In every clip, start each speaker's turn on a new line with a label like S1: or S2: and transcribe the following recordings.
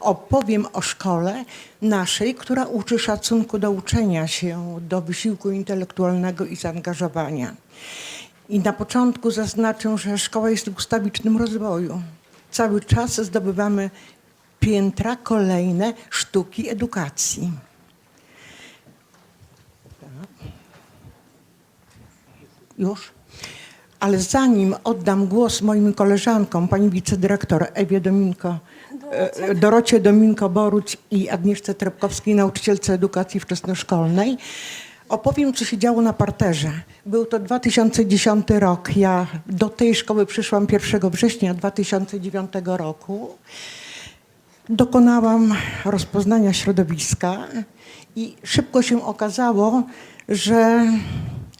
S1: opowiem o szkole naszej, która uczy szacunku do uczenia się, do wysiłku intelektualnego i zaangażowania. I na początku zaznaczę, że szkoła jest w ustawicznym rozwoju. Cały czas zdobywamy piętra kolejne sztuki edukacji. Już? Ale zanim oddam głos moim koleżankom, pani wicedyrektor Ewie Dominko, Dorocie Dominko-Boruć i Agnieszce Trepkowskiej, nauczycielce edukacji wczesnoszkolnej, opowiem, co się działo na parterze. Był to 2010 rok. Ja do tej szkoły przyszłam 1 września 2009 roku. Dokonałam rozpoznania środowiska i szybko się okazało, że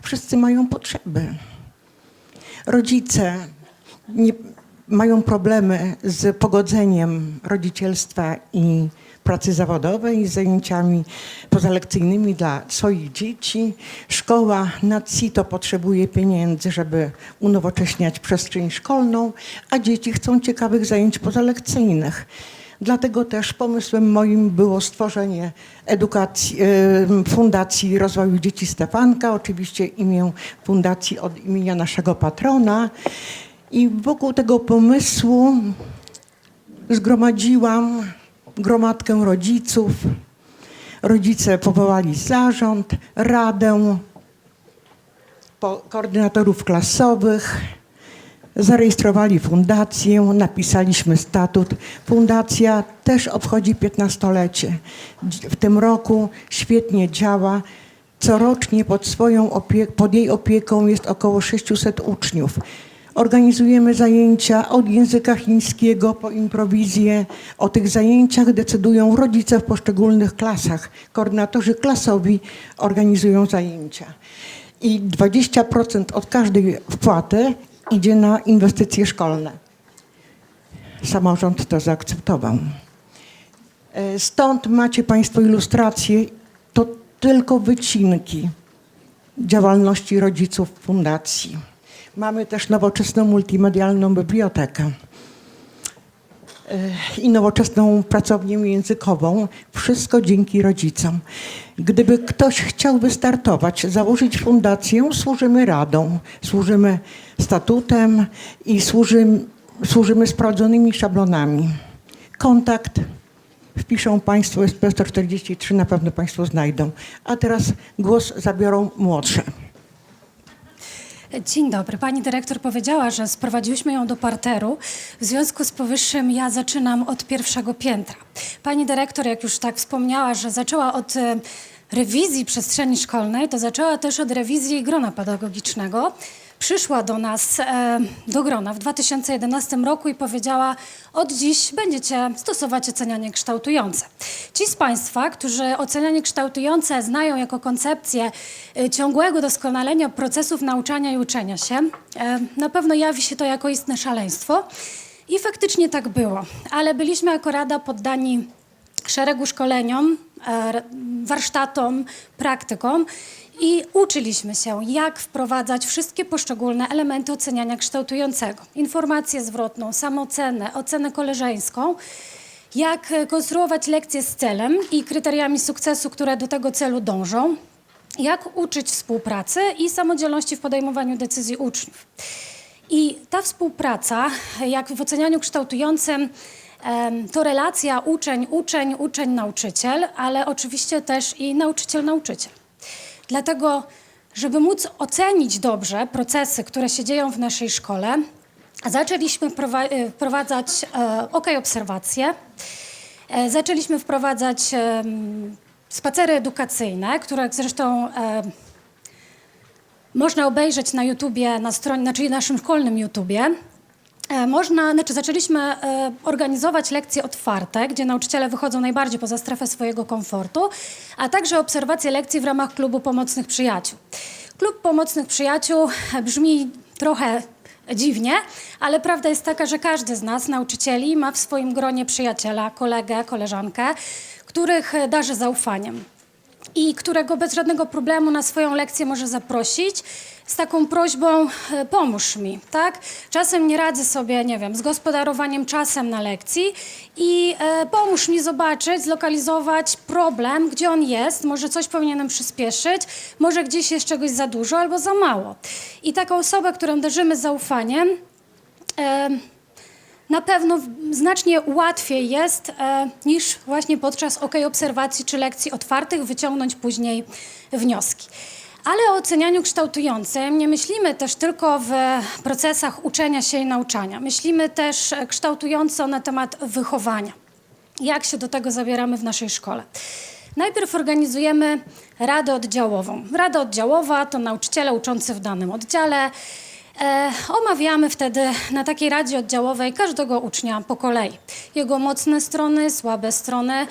S1: wszyscy mają potrzeby. Rodzice nie, mają problemy z pogodzeniem rodzicielstwa i pracy zawodowej, zajęciami pozalekcyjnymi dla swoich dzieci. Szkoła na CITO potrzebuje pieniędzy, żeby unowocześniać przestrzeń szkolną, a dzieci chcą ciekawych zajęć pozalekcyjnych. Dlatego też pomysłem moim było stworzenie edukacji, Fundacji Rozwoju Dzieci Stefanka, oczywiście imię fundacji od imienia naszego patrona. I wokół tego pomysłu zgromadziłam gromadkę rodziców. Rodzice powołali zarząd, radę, koordynatorów klasowych, zarejestrowali fundację, napisaliśmy statut. Fundacja też obchodzi 15-lecie. Dzi- W tym roku świetnie działa. Corocznie pod, swoją pod jej opieką jest około 600 uczniów. Organizujemy zajęcia od języka chińskiego po improwizję. O tych zajęciach decydują rodzice w poszczególnych klasach. Koordynatorzy klasowi organizują zajęcia. I 20% od każdej wpłaty idzie na inwestycje szkolne. Samorząd to zaakceptował. E, Stąd macie Państwo ilustracje. To tylko wycinki działalności rodziców fundacji. Mamy też nowoczesną multimedialną bibliotekę e, i nowoczesną pracownię językową. Wszystko dzięki rodzicom. Gdyby ktoś chciał wystartować, założyć fundację, służymy radą, służymy statutem i służymy, służymy sprawdzonymi szablonami. Kontakt wpiszą Państwo SP 143, na pewno Państwo znajdą. A teraz głos zabiorą młodsze.
S2: Dzień dobry. Pani dyrektor powiedziała, że sprowadziłyśmy ją do parteru. W związku z powyższym ja zaczynam od pierwszego piętra. Pani dyrektor, jak już tak wspomniała, że zaczęła od e, rewizji przestrzeni szkolnej, to zaczęła też od rewizji grona pedagogicznego. Przyszła do nas e, do grona w 2011 roku i powiedziała: Od dziś będziecie stosować ocenianie kształtujące. Ci z Państwa, którzy ocenianie kształtujące znają jako koncepcję e, ciągłego doskonalenia procesów nauczania i uczenia się, e, na pewno jawi się to jako istne szaleństwo. I faktycznie tak było, ale byliśmy jako Rada poddani szeregu szkoleniom, warsztatom, praktykom i uczyliśmy się, jak wprowadzać wszystkie poszczególne elementy oceniania kształtującego. Informację zwrotną, samoocenę, ocenę koleżeńską, jak konstruować lekcje z celem i kryteriami sukcesu, które do tego celu dążą, jak uczyć współpracy i samodzielności w podejmowaniu decyzji uczniów. I ta współpraca, jak w ocenianiu kształtującym, to relacja uczeń, uczeń, uczeń, nauczyciel, ale oczywiście też i nauczyciel-nauczyciel. Dlatego, żeby móc ocenić dobrze procesy, które się dzieją w naszej szkole, zaczęliśmy e, wprowadzać e, OK obserwacje, e, zaczęliśmy wprowadzać spacery edukacyjne, które zresztą można obejrzeć na YouTubie, na stronie, znaczy naszym szkolnym YouTubie. E, Można, znaczy zaczęliśmy e, organizować lekcje otwarte, gdzie nauczyciele wychodzą najbardziej poza strefę swojego komfortu, a także obserwacje lekcji w ramach Klubu Pomocnych Przyjaciół. Klub Pomocnych Przyjaciół brzmi trochę dziwnie, ale prawda jest taka, że każdy z nas, nauczycieli, ma w swoim gronie przyjaciela, kolegę, koleżankę, których darzy zaufaniem. I którego bez żadnego problemu na swoją lekcję może zaprosić z taką prośbą e, pomóż mi, tak? Czasem nie radzę sobie, nie wiem, z gospodarowaniem czasem na lekcji i e, pomóż mi zobaczyć, zlokalizować problem, gdzie on jest, może coś powinienem przyspieszyć, może gdzieś jest czegoś za dużo albo za mało. I taką osobę, którą darzymy zaufaniem, e, na pewno znacznie łatwiej jest e, niż właśnie podczas OK obserwacji czy lekcji otwartych wyciągnąć później wnioski. Ale o ocenianiu kształtującym nie myślimy też tylko w procesach uczenia się i nauczania. Myślimy też e, kształtująco na temat wychowania. Jak się do tego zabieramy w naszej szkole? Najpierw organizujemy radę oddziałową. Rada oddziałowa to nauczyciele uczący w danym oddziale. E, omawiamy wtedy na takiej radzie oddziałowej każdego ucznia po kolei. Jego mocne strony, słabe strony,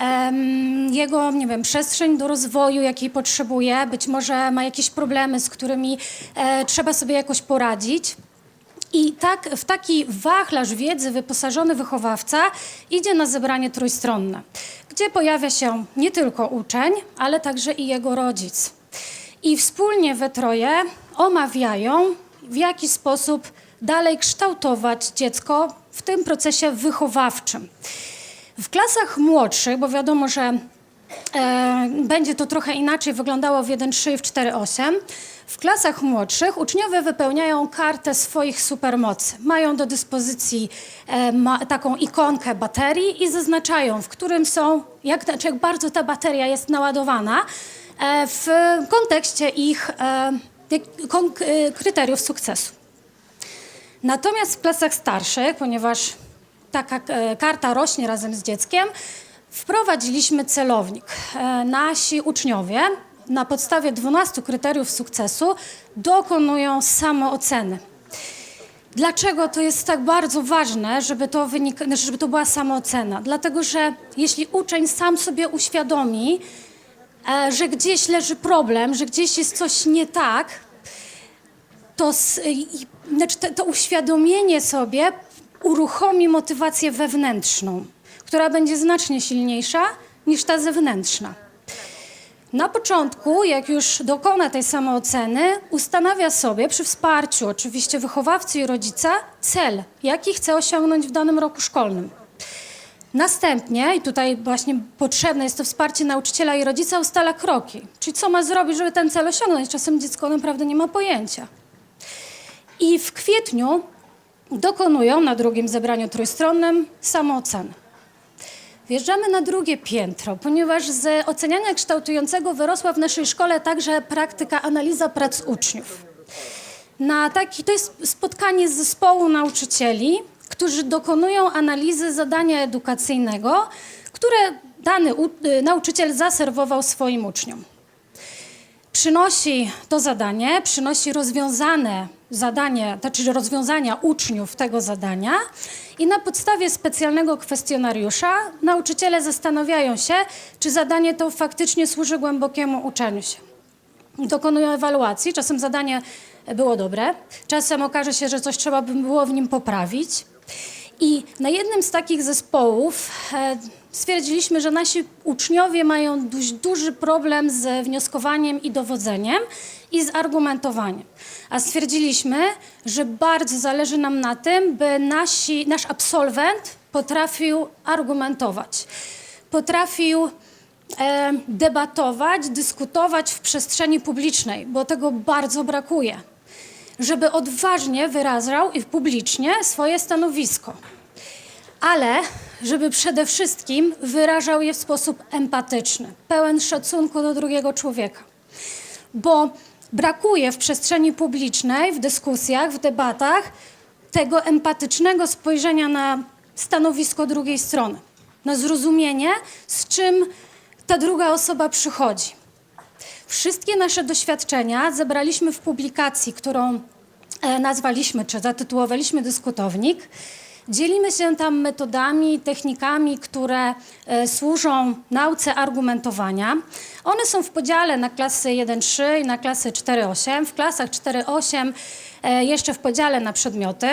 S2: em, jego, nie wiem, przestrzeń do rozwoju, jakiej potrzebuje. Być może ma jakieś problemy, z którymi e, trzeba sobie jakoś poradzić. I tak, w taki wachlarz wiedzy wyposażony wychowawca idzie na zebranie trójstronne, gdzie pojawia się nie tylko uczeń, ale także i jego rodzic. I wspólnie we troje omawiają, w jaki sposób dalej kształtować dziecko w tym procesie wychowawczym. W klasach młodszych, bo wiadomo, że e, będzie to trochę inaczej wyglądało w 1.3 i w 4.8. W klasach młodszych uczniowie wypełniają kartę swoich supermocy. Mają do dyspozycji e, ma, taką ikonkę baterii i zaznaczają, w którym są, jak, znaczy jak bardzo ta bateria jest naładowana e, w kontekście ich e, kryteriów sukcesu. Natomiast w klasach starszych, ponieważ taka e, karta rośnie razem z dzieckiem, wprowadziliśmy celownik. E, nasi uczniowie na podstawie 12 kryteriów sukcesu dokonują samooceny. Dlaczego to jest tak bardzo ważne, żeby to, wynik- znaczy, żeby to była samoocena? Dlatego, że jeśli uczeń sam sobie uświadomi, e, że gdzieś leży problem, że gdzieś jest coś nie tak, znaczy to, to uświadomienie sobie uruchomi motywację wewnętrzną, która będzie znacznie silniejsza niż ta zewnętrzna. Na początku, jak już dokona tej samooceny, ustanawia sobie przy wsparciu oczywiście wychowawcy i rodzica cel, jaki chce osiągnąć w danym roku szkolnym. Następnie, i tutaj właśnie potrzebne jest to wsparcie nauczyciela i rodzica, ustala kroki. Czyli co ma zrobić, żeby ten cel osiągnąć. Czasem dziecko naprawdę nie ma pojęcia. I w kwietniu dokonują na drugim zebraniu trójstronnym samooceny. Wjeżdżamy na drugie piętro, ponieważ z oceniania kształtującego wyrosła w naszej szkole także praktyka analiza prac uczniów. Na taki, to jest spotkanie z zespołu nauczycieli, którzy dokonują analizy zadania edukacyjnego, które dany y, nauczyciel zaserwował swoim uczniom przynosi to zadanie, przynosi rozwiązane zadanie, znaczy rozwiązania uczniów tego zadania i na podstawie specjalnego kwestionariusza nauczyciele zastanawiają się, czy zadanie to faktycznie służy głębokiemu uczeniu się. Dokonują ewaluacji, czasem zadanie było dobre, czasem okaże się, że coś trzeba by było w nim poprawić. I na jednym z takich zespołów e, stwierdziliśmy, że nasi uczniowie mają dość duży problem z wnioskowaniem i dowodzeniem i z argumentowaniem. A stwierdziliśmy, że bardzo zależy nam na tym, by nasi, nasz absolwent potrafił argumentować, potrafił e, debatować, dyskutować w przestrzeni publicznej, bo tego bardzo brakuje żeby odważnie wyrażał i publicznie swoje stanowisko. Ale żeby przede wszystkim wyrażał je w sposób empatyczny, pełen szacunku do drugiego człowieka. Bo brakuje w przestrzeni publicznej, w dyskusjach, w debatach tego empatycznego spojrzenia na stanowisko drugiej strony, na zrozumienie, z czym ta druga osoba przychodzi. Wszystkie nasze doświadczenia zebraliśmy w publikacji, którą e, nazwaliśmy czy zatytułowaliśmy Dyskutownik. Dzielimy się tam metodami, technikami, które e, służą nauce argumentowania. One są w podziale na klasy 1-3 i na klasy 4-8. W klasach 4-8 e, jeszcze w podziale na przedmioty.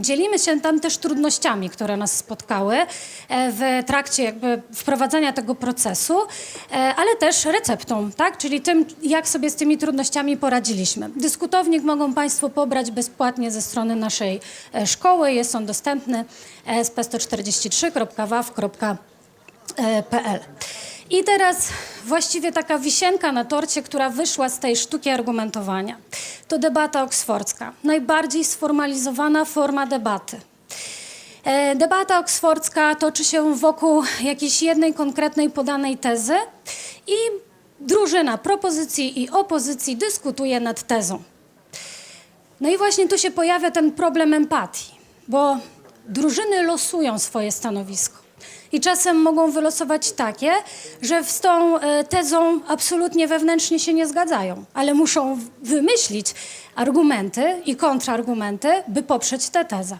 S2: Dzielimy się tam też trudnościami, które nas spotkały e, w trakcie jakby wprowadzania tego procesu, e, ale też receptą, tak? czyli tym, jak sobie z tymi trudnościami poradziliśmy. Dyskutownik mogą Państwo pobrać bezpłatnie ze strony naszej e, szkoły. Jest on dostępny e, sp143.waw.pl. I teraz właściwie taka wisienka na torcie, która wyszła z tej sztuki argumentowania. To debata oksfordzka. Najbardziej sformalizowana forma debaty. E, Debata oksfordzka toczy się wokół jakiejś jednej konkretnej podanej tezy i drużyna propozycji i opozycji dyskutuje nad tezą. No i właśnie tu się pojawia ten problem empatii, bo drużyny losują swoje stanowisko. I czasem mogą wylosować takie, że z tą e, tezą absolutnie wewnętrznie się nie zgadzają, ale muszą wymyślić argumenty i kontrargumenty, by poprzeć tę tezę.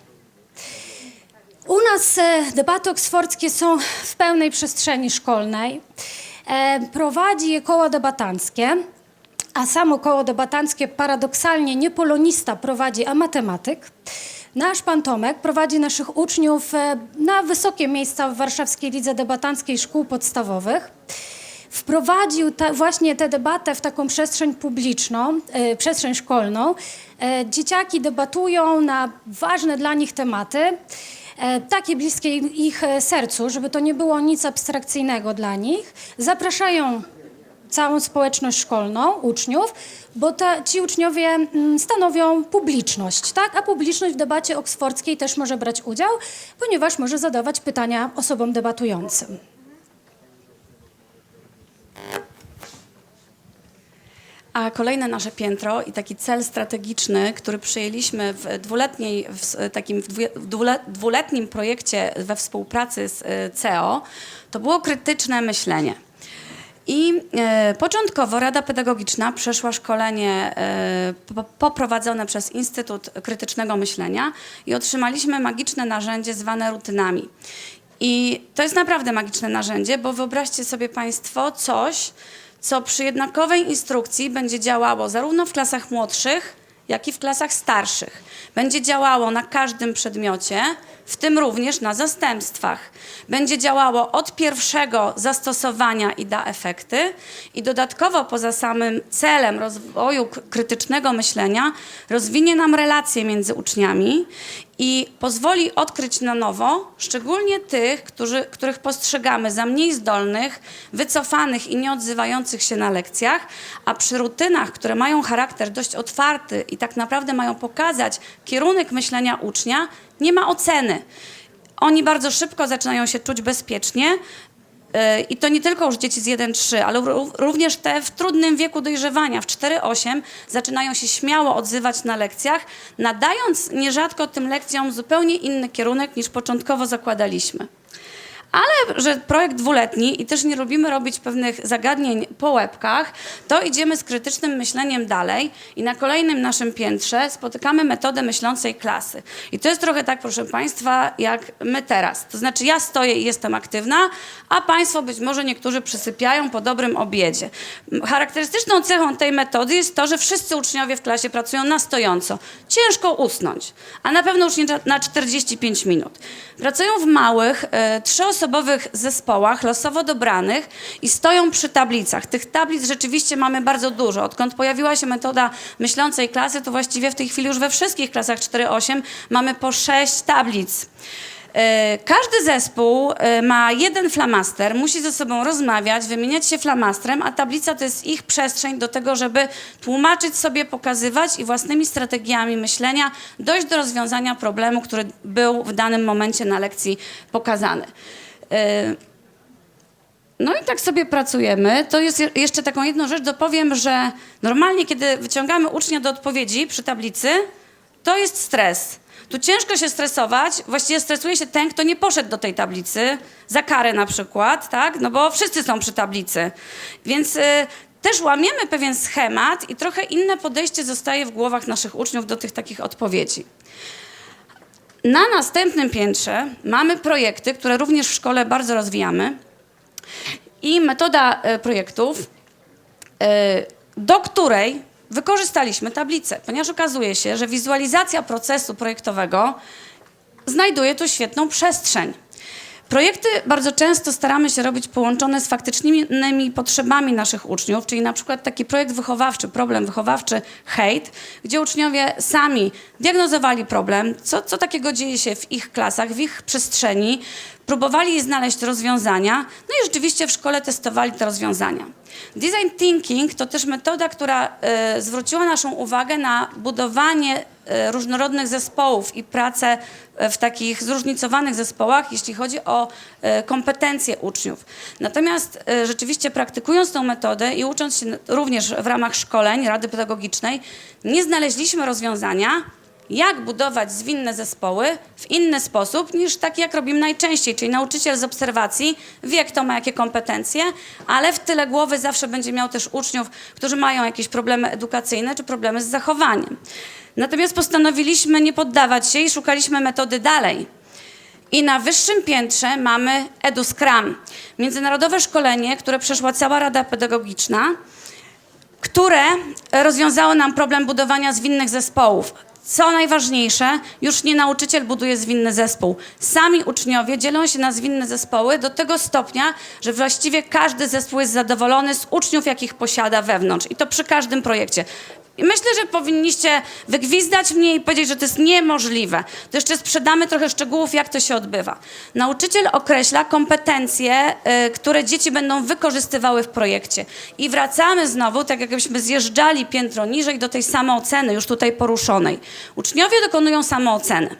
S2: U nas e, debaty oksfordzkie są w pełnej przestrzeni szkolnej. E, prowadzi je koło debatanckie, a samo koło debatanckie paradoksalnie nie polonista prowadzi, a matematyk. Nasz pan Tomek prowadzi naszych uczniów e, na wysokie miejsca w Warszawskiej Lidze Debatanckiej Szkół Podstawowych. Wprowadził ta, właśnie tę debatę w taką przestrzeń publiczną, e, przestrzeń szkolną. E, dzieciaki debatują na ważne dla nich tematy, e, takie bliskie ich sercu, żeby to nie było nic abstrakcyjnego dla nich. Zapraszają całą społeczność szkolną, uczniów, bo ta, ci uczniowie mm, stanowią publiczność, tak? A publiczność w debacie oksfordzkiej też może brać udział, ponieważ może zadawać pytania osobom debatującym.
S3: A kolejne nasze piętro i taki cel strategiczny, który przyjęliśmy w dwuletniej, w takim dwuletnim projekcie we współpracy z e, CEO, to było krytyczne myślenie. I e, początkowo Rada Pedagogiczna przeszła szkolenie e, po, poprowadzone przez Instytut Krytycznego Myślenia i otrzymaliśmy magiczne narzędzie zwane rutynami. I to jest naprawdę magiczne narzędzie, bo wyobraźcie sobie Państwo coś, co przy jednakowej instrukcji będzie działało zarówno w klasach młodszych, jak i w klasach starszych. Będzie działało na każdym przedmiocie, w tym również na zastępstwach. Będzie działało od pierwszego zastosowania i da efekty i dodatkowo poza samym celem rozwoju krytycznego myślenia rozwinie nam relacje między uczniami i pozwoli odkryć na nowo, szczególnie tych, którzy, których postrzegamy za mniej zdolnych, wycofanych i nie odzywających się na lekcjach, a przy rutynach, które mają charakter dość otwarty i tak naprawdę mają pokazać kierunek myślenia ucznia, nie ma oceny. Oni bardzo szybko zaczynają się czuć bezpiecznie, I to nie tylko już dzieci z 1-3, ale ró- również te w trudnym wieku dojrzewania, w 4-8, zaczynają się śmiało odzywać na lekcjach, nadając nierzadko tym lekcjom zupełnie inny kierunek niż początkowo zakładaliśmy. Ale że projekt dwuletni i też nie lubimy robić pewnych zagadnień po łebkach, to idziemy z krytycznym myśleniem dalej i na kolejnym naszym piętrze spotykamy metodę myślącej klasy. I to jest trochę tak, proszę Państwa, jak my teraz. To znaczy ja stoję i jestem aktywna, a Państwo być może niektórzy przysypiają po dobrym obiedzie. Charakterystyczną cechą tej metody jest to, że wszyscy uczniowie w klasie pracują na stojąco. Ciężko usnąć, a na pewno już nie na- na 45 minut. Pracują w małych, e, trzyosobowych zespołach, losowo dobranych i stoją przy tablicach. Tych tablic rzeczywiście mamy bardzo dużo. Odkąd pojawiła się metoda myślącej klasy, to właściwie w tej chwili już we wszystkich klasach 4-8 mamy po sześć tablic. E, Każdy zespół e, ma jeden flamaster, musi ze sobą rozmawiać, wymieniać się flamastrem, a tablica to jest ich przestrzeń do tego, żeby tłumaczyć sobie, pokazywać i własnymi strategiami myślenia dojść do rozwiązania problemu, który był w danym momencie na lekcji pokazany. E, no i tak sobie pracujemy. To jest je- jeszcze taką jedną rzecz dopowiem, że normalnie, kiedy wyciągamy ucznia do odpowiedzi przy tablicy, to jest stres. Tu ciężko się stresować, właściwie stresuje się ten, kto nie poszedł do tej tablicy, za karę na przykład, tak? No bo wszyscy są przy tablicy. Więc y, też łamiemy pewien schemat i trochę inne podejście zostaje w głowach naszych uczniów do tych takich odpowiedzi. Na następnym piętrze mamy projekty, które również w szkole bardzo rozwijamy. I metoda e, projektów, e, do której wykorzystaliśmy tablicę, ponieważ okazuje się, że wizualizacja procesu projektowego znajduje tu świetną przestrzeń. Projekty bardzo często staramy się robić połączone z faktycznymi potrzebami naszych uczniów, czyli na przykład taki projekt wychowawczy, problem wychowawczy hejt, gdzie uczniowie sami diagnozowali problem, co, co takiego dzieje się w ich klasach, w ich przestrzeni, próbowali znaleźć rozwiązania, no i rzeczywiście w szkole testowali te rozwiązania. Design thinking to też metoda, która e, zwróciła naszą uwagę na budowanie różnorodnych zespołów i pracę e, w takich zróżnicowanych zespołach, jeśli chodzi o e, kompetencje uczniów. Natomiast e, rzeczywiście praktykując tą metodę i ucząc się również w ramach szkoleń Rady Pedagogicznej, nie znaleźliśmy rozwiązania, jak budować zwinne zespoły w inny sposób niż taki, jak robimy najczęściej, czyli nauczyciel z obserwacji wie, kto ma jakie kompetencje, ale w tyle głowy zawsze będzie miał też uczniów, którzy mają jakieś problemy edukacyjne czy problemy z zachowaniem. Natomiast postanowiliśmy nie poddawać się i szukaliśmy metody dalej. I na wyższym piętrze mamy EduScrum, międzynarodowe szkolenie, które przeszła cała Rada Pedagogiczna, które rozwiązało nam problem budowania zwinnych zespołów. Co najważniejsze, już nie nauczyciel buduje zwinny zespół. Sami uczniowie dzielą się na zwinne zespoły do tego stopnia, że właściwie każdy zespół jest zadowolony z uczniów, jakich posiada wewnątrz. I to przy każdym projekcie. I myślę, że powinniście wygwizdać mnie i powiedzieć, że to jest niemożliwe. To jeszcze sprzedamy trochę szczegółów, jak to się odbywa. Nauczyciel określa kompetencje, y, które dzieci będą wykorzystywały w projekcie. I wracamy znowu, tak jakbyśmy zjeżdżali piętro niżej do tej samooceny, już tutaj poruszonej. Uczniowie dokonują samooceny.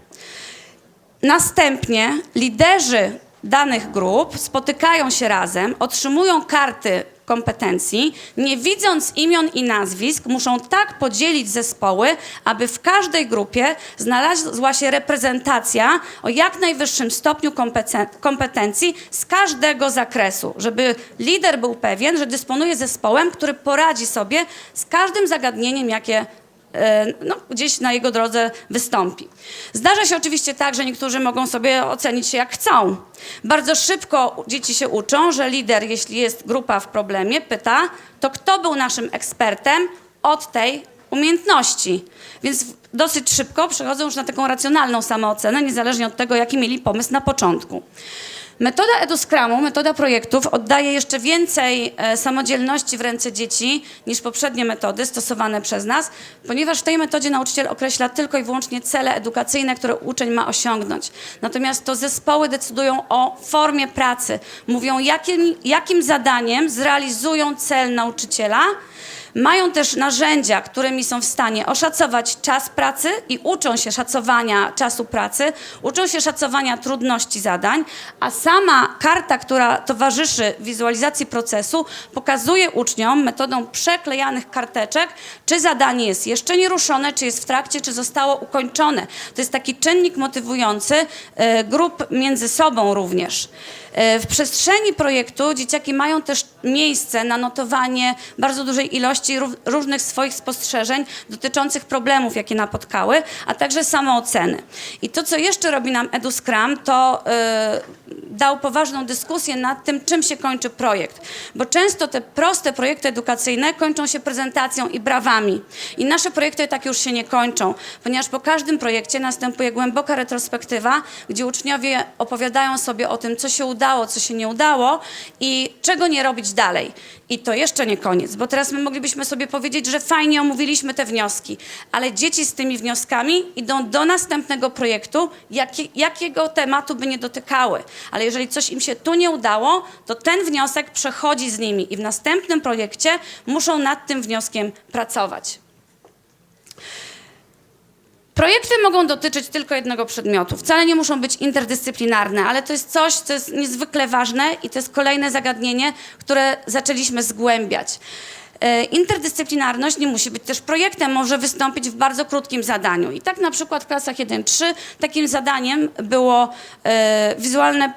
S3: Następnie liderzy danych grup spotykają się razem, otrzymują karty kompetencji, nie widząc imion i nazwisk, muszą tak podzielić zespoły, aby w każdej grupie znalazła się reprezentacja o jak najwyższym stopniu kompeten- kompetencji z każdego zakresu, żeby lider był pewien, że dysponuje zespołem, który poradzi sobie z każdym zagadnieniem, jakie no, gdzieś na jego drodze wystąpi. Zdarza się oczywiście tak, że niektórzy mogą sobie ocenić się jak chcą. Bardzo szybko dzieci się uczą, że lider, jeśli jest grupa w problemie, pyta, to kto był naszym ekspertem od tej umiejętności. Więc dosyć szybko przechodzą już na taką racjonalną samoocenę, niezależnie od tego, jaki mieli pomysł na początku. Metoda EduScrumu, metoda projektów oddaje jeszcze więcej e, samodzielności w ręce dzieci niż poprzednie metody stosowane przez nas, ponieważ w tej metodzie nauczyciel określa tylko i wyłącznie cele edukacyjne, które uczeń ma osiągnąć. Natomiast to zespoły decydują o formie pracy, mówią jakim, jakim zadaniem zrealizują cel nauczyciela, mają też narzędzia, którymi są w stanie oszacować czas pracy i uczą się szacowania czasu pracy, uczą się szacowania trudności zadań, a sama karta, która towarzyszy wizualizacji procesu, pokazuje uczniom metodą przeklejanych karteczek, czy zadanie jest jeszcze nieruszone, czy jest w trakcie, czy zostało ukończone. To jest taki czynnik motywujący e, grup między sobą również. E, W przestrzeni projektu dzieciaki mają też miejsce na notowanie bardzo dużej ilości ró- różnych swoich spostrzeżeń dotyczących problemów, jakie napotkały, a także samooceny. I to, co jeszcze robi nam EduScrum, to e, dał poważną dyskusję nad tym, czym się kończy projekt. Bo często te proste projekty edukacyjne kończą się prezentacją i brawami. I nasze projekty tak już się nie kończą, ponieważ po każdym projekcie następuje głęboka retrospektywa, gdzie uczniowie opowiadają sobie o tym, co się udało, co się nie udało i czego nie robić dalej. I to jeszcze nie koniec, bo teraz my moglibyśmy sobie powiedzieć, że fajnie omówiliśmy te wnioski, ale dzieci z tymi wnioskami idą do następnego projektu, jakie, jakiego tematu by nie dotykały. Ale jeżeli coś im się tu nie udało, to ten wniosek przechodzi z nimi i w następnym projekcie muszą nad tym wnioskiem pracować. Projekty mogą dotyczyć tylko jednego przedmiotu. Wcale nie muszą być interdyscyplinarne, ale to jest coś, co jest niezwykle ważne i to jest kolejne zagadnienie, które zaczęliśmy zgłębiać. E, Interdyscyplinarność nie musi być też projektem, może wystąpić w bardzo krótkim zadaniu. I tak na przykład w klasach 1-3 takim zadaniem było e, wizualne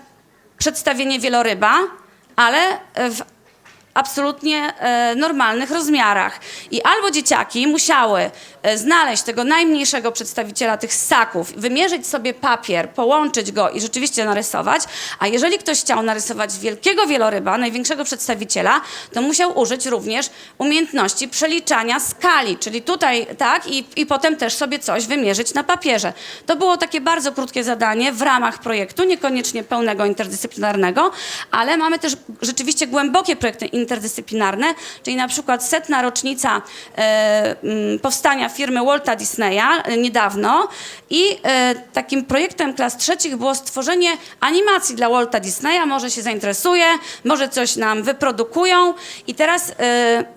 S3: przedstawienie wieloryba, ale w absolutnie e, normalnych rozmiarach. I albo dzieciaki musiały e, znaleźć tego najmniejszego przedstawiciela tych ssaków, wymierzyć sobie papier, połączyć go i rzeczywiście narysować, a jeżeli ktoś chciał narysować wielkiego wieloryba, największego przedstawiciela, to musiał użyć również umiejętności przeliczania skali, czyli tutaj tak i, i potem też sobie coś wymierzyć na papierze. To było takie bardzo krótkie zadanie w ramach projektu, niekoniecznie pełnego interdyscyplinarnego, ale mamy też rzeczywiście głębokie projekty interdyscyplinarne, czyli na przykład setna rocznica e, mm, powstania firmy Walta Disneya e, niedawno i e, takim projektem klas trzecich było stworzenie animacji dla Walta Disneya. Może się zainteresuje, może coś nam wyprodukują. I teraz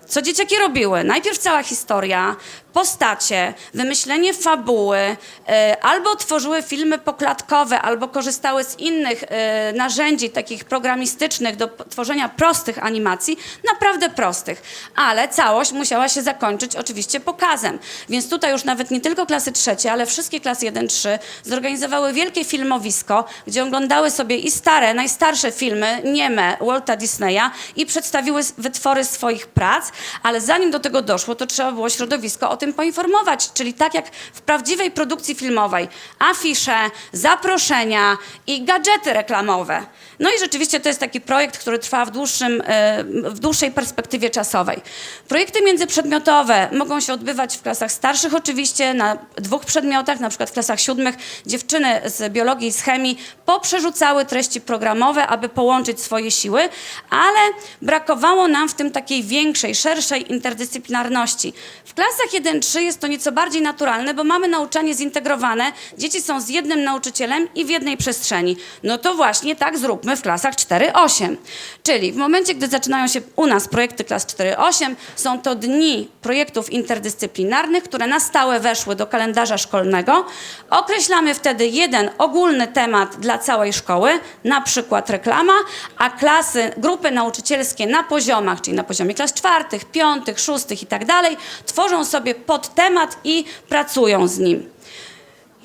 S3: co dzieciaki robiły? Najpierw cała historia, postacie, wymyślenie fabuły, e, albo tworzyły filmy poklatkowe, albo korzystały z innych e, narzędzi takich programistycznych do tworzenia prostych animacji, naprawdę prostych. Ale całość musiała się zakończyć oczywiście pokazem. Więc tutaj już nawet nie tylko klasy trzecie, ale wszystkie klasy 1-3 zorganizowały wielkie filmowisko, gdzie oglądały sobie i stare, najstarsze filmy, nieme Walta Disneya i przedstawiły wytwory swoich prac, ale zanim do tego doszło, to trzeba było środowisko o tym poinformować, czyli tak jak w prawdziwej produkcji filmowej, afisze, zaproszenia i gadżety reklamowe. No i rzeczywiście to jest taki projekt, który trwa w, dłuższym, e, w dłuższej perspektywie czasowej. Projekty międzyprzedmiotowe mogą się odbywać w klasach starszych oczywiście, na dwóch przedmiotach, na przykład w klasach siódmych dziewczyny z biologii i z chemii poprzerzucały treści programowe, aby połączyć swoje siły, ale brakowało nam w tym takiej większej, szerszej interdyscyplinarności. W klasach 1-3 jest to nieco bardziej naturalne, bo mamy nauczanie zintegrowane, dzieci są z jednym nauczycielem i w jednej przestrzeni. No to właśnie tak zróbmy w klasach 4-8. Czyli w momencie, gdy zaczynają się u nas projekty klas 4-8, są to dni projektów interdyscyplinarnych, które na stałe weszły do kalendarza szkolnego. Określamy wtedy jeden ogólny temat dla całej szkoły, na przykład reklama, a klasy, grupy nauczycielskie na poziomach, czyli na poziomie klas czwartych, piątych, szóstych i tak dalej, tworzą sobie podtemat i pracują z nim.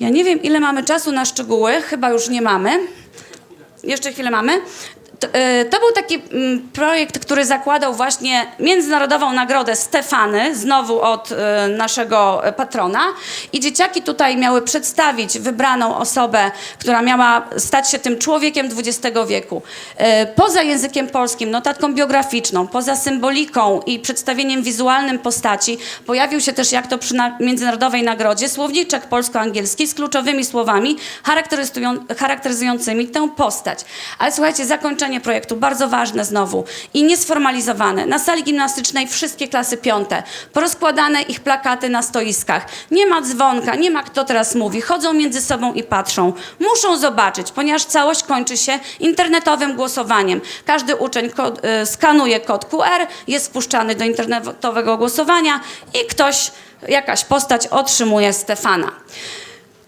S3: Ja nie wiem, ile mamy czasu na szczegóły, chyba już nie mamy. Jeszcze chwilę mamy. To, e, to był taki mm, projekt, który zakładał właśnie Międzynarodową Nagrodę Stefany, znowu od e, naszego patrona. I dzieciaki tutaj miały przedstawić wybraną osobę, która miała stać się tym człowiekiem XX wieku. E, Poza językiem polskim, notatką biograficzną, poza symboliką i przedstawieniem wizualnym postaci, pojawił się też, jak to przy na Międzynarodowej Nagrodzie, słowniczek polsko-angielski z kluczowymi słowami charakteryzują- charakteryzującymi tę postać. Ale słuchajcie, zakończenie projektu, bardzo ważne znowu i niesformalizowane. Na sali gimnastycznej wszystkie klasy piąte, porozkładane ich plakaty na stoiskach. Nie ma dzwonka, nie ma kto teraz mówi, chodzą między sobą i patrzą. Muszą zobaczyć, ponieważ całość kończy się internetowym głosowaniem. Każdy uczeń kod, y, skanuje kod QR, jest wpuszczany do internetowego głosowania i ktoś, jakaś postać otrzymuje Stefana.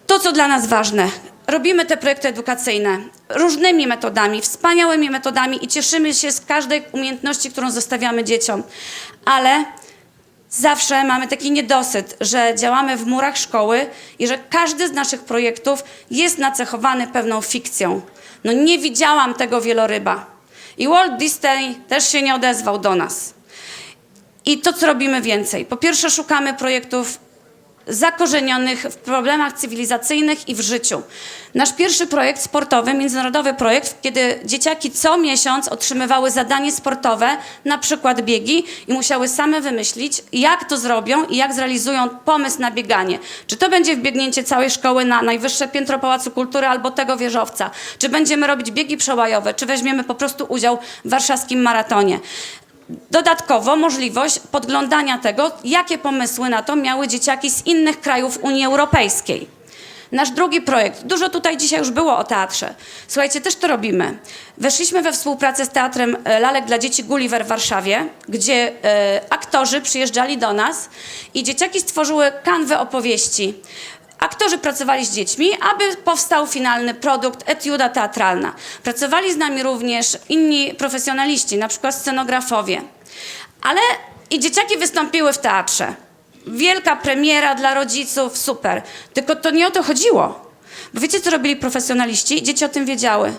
S3: To, co dla nas ważne, robimy te projekty edukacyjne różnymi metodami, wspaniałymi metodami i cieszymy się z każdej umiejętności, którą zostawiamy dzieciom, ale zawsze mamy taki niedosyt, że działamy w murach szkoły i że każdy z naszych projektów jest nacechowany pewną fikcją. No nie widziałam tego wieloryba. I Walt Disney też się nie odezwał do nas. I to, co robimy więcej. Po pierwsze, szukamy projektów zakorzenionych w problemach cywilizacyjnych i w życiu. Nasz pierwszy projekt sportowy, międzynarodowy projekt, kiedy dzieciaki co miesiąc otrzymywały zadanie sportowe, na przykład biegi i musiały same wymyślić, jak to zrobią i jak zrealizują pomysł na bieganie. Czy to będzie wbiegnięcie całej szkoły na najwyższe piętro Pałacu Kultury albo tego wieżowca, czy będziemy robić biegi przełajowe, czy weźmiemy po prostu udział w warszawskim maratonie. Dodatkowo możliwość podglądania tego, jakie pomysły na to miały dzieciaki z innych krajów Unii Europejskiej. Nasz drugi projekt, dużo tutaj dzisiaj już było o teatrze. Słuchajcie, też to robimy. Weszliśmy we współpracę z Teatrem e, Lalek dla Dzieci Gulliver w Warszawie, gdzie e, aktorzy przyjeżdżali do nas i dzieciaki stworzyły kanwę opowieści. Aktorzy pracowali z dziećmi, aby powstał finalny produkt, etiuda teatralna. Pracowali z nami również inni profesjonaliści, na przykład scenografowie. Ale i dzieciaki wystąpiły w teatrze. Wielka premiera dla rodziców, super. Tylko to nie o to chodziło. Bo wiecie, co robili profesjonaliści? Dzieci o tym wiedziały.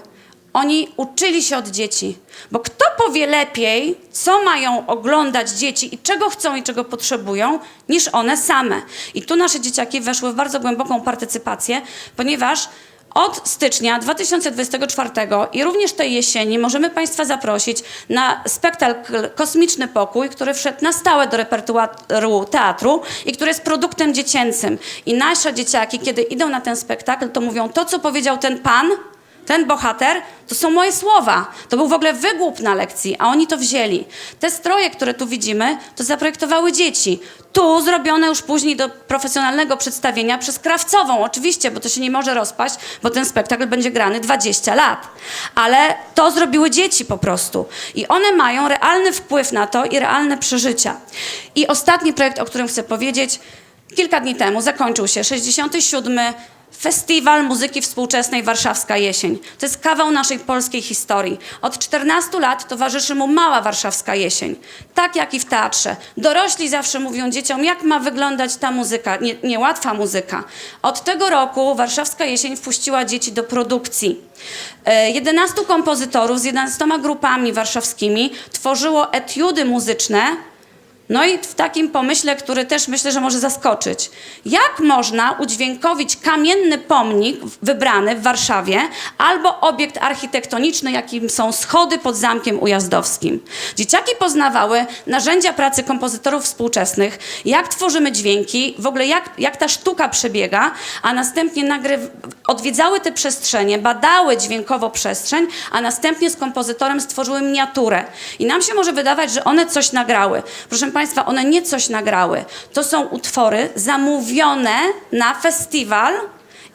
S3: Oni uczyli się od dzieci, bo kto powie lepiej, co mają oglądać dzieci i czego chcą i czego potrzebują, niż one same. I tu nasze dzieciaki weszły w bardzo głęboką partycypację, ponieważ od stycznia 2024 i również tej jesieni możemy Państwa zaprosić na spektakl Kosmiczny Pokój, który wszedł na stałe do repertuaru teatru i który jest produktem dziecięcym. I nasze dzieciaki, kiedy idą na ten spektakl, to mówią to, co powiedział ten pan, ten bohater, to są moje słowa. To był w ogóle wygłup na lekcji, a oni to wzięli. Te stroje, które tu widzimy, to zaprojektowały dzieci. Tu zrobione już później do profesjonalnego przedstawienia przez krawcową, oczywiście, bo to się nie może rozpaść, bo ten spektakl będzie grany 20 lat. Ale to zrobiły dzieci po prostu. I one mają realny wpływ na to i realne przeżycia. I ostatni projekt, o którym chcę powiedzieć, kilka dni temu zakończył się 67. Festiwal Muzyki Współczesnej Warszawska Jesień. To jest kawał naszej polskiej historii. Od 14 lat towarzyszy mu mała warszawska jesień. Tak jak i w teatrze. Dorośli zawsze mówią dzieciom, jak ma wyglądać ta muzyka, nie, niełatwa muzyka. Od tego roku Warszawska Jesień wpuściła dzieci do produkcji. E, 11 kompozytorów z 11 grupami warszawskimi tworzyło etiudy muzyczne no i w takim pomyśle, który też myślę, że może zaskoczyć. Jak można udźwiękowić kamienny pomnik wybrany w Warszawie albo obiekt architektoniczny, jakim są schody pod Zamkiem Ujazdowskim? Dzieciaki poznawały narzędzia pracy kompozytorów współczesnych, jak tworzymy dźwięki, w ogóle jak, jak ta sztuka przebiega, a następnie nagryw- odwiedzały te przestrzenie, badały dźwiękowo przestrzeń, a następnie z kompozytorem stworzyły miniaturę. I nam się może wydawać, że one coś nagrały. Proszę Państwa, one nie coś nagrały. To są utwory zamówione na festiwal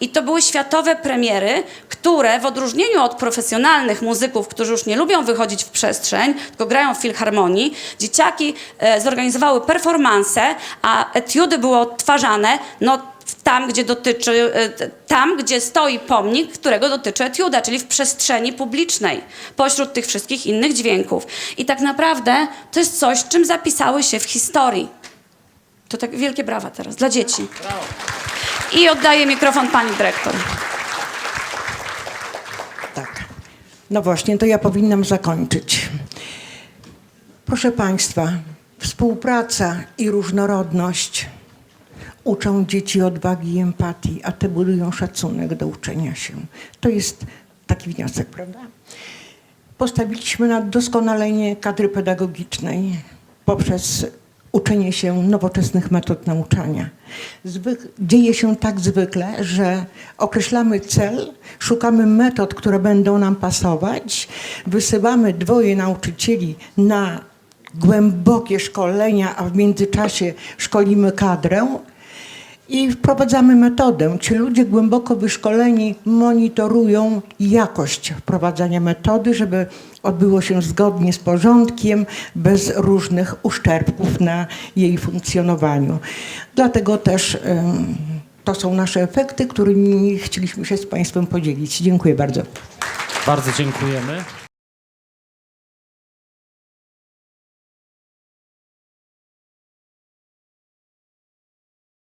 S3: i to były światowe premiery, które w odróżnieniu od profesjonalnych muzyków, którzy już nie lubią wychodzić w przestrzeń, tylko grają w filharmonii, dzieciaki e, zorganizowały performanse, a etiudy były odtwarzane no, tam, gdzie dotyczy, e, tam, gdzie stoi pomnik, którego dotyczy etiuda, czyli w przestrzeni publicznej, pośród tych wszystkich innych dźwięków. I tak naprawdę to jest coś, czym zapisały się w historii. To tak wielkie brawa teraz dla dzieci. I oddaję mikrofon pani dyrektor.
S1: Tak. No właśnie, to ja powinnam zakończyć. Proszę Państwa, współpraca i różnorodność uczą dzieci odwagi i empatii, a te budują szacunek do uczenia się. To jest taki wniosek, prawda? Postawiliśmy na doskonalenie kadry pedagogicznej poprzez uczenie się nowoczesnych metod nauczania. Zwyk- dzieje się tak zwykle, że określamy cel, szukamy metod, które będą nam pasować, wysyłamy dwoje nauczycieli na głębokie szkolenia, a w międzyczasie szkolimy kadrę i wprowadzamy metodę. Ci ludzie głęboko wyszkoleni monitorują jakość wprowadzania metody, żeby odbyło się zgodnie z porządkiem, bez różnych uszczerbków na jej funkcjonowaniu. Dlatego też to są nasze efekty, którymi chcieliśmy się z Państwem podzielić. Dziękuję bardzo.
S4: Bardzo dziękujemy.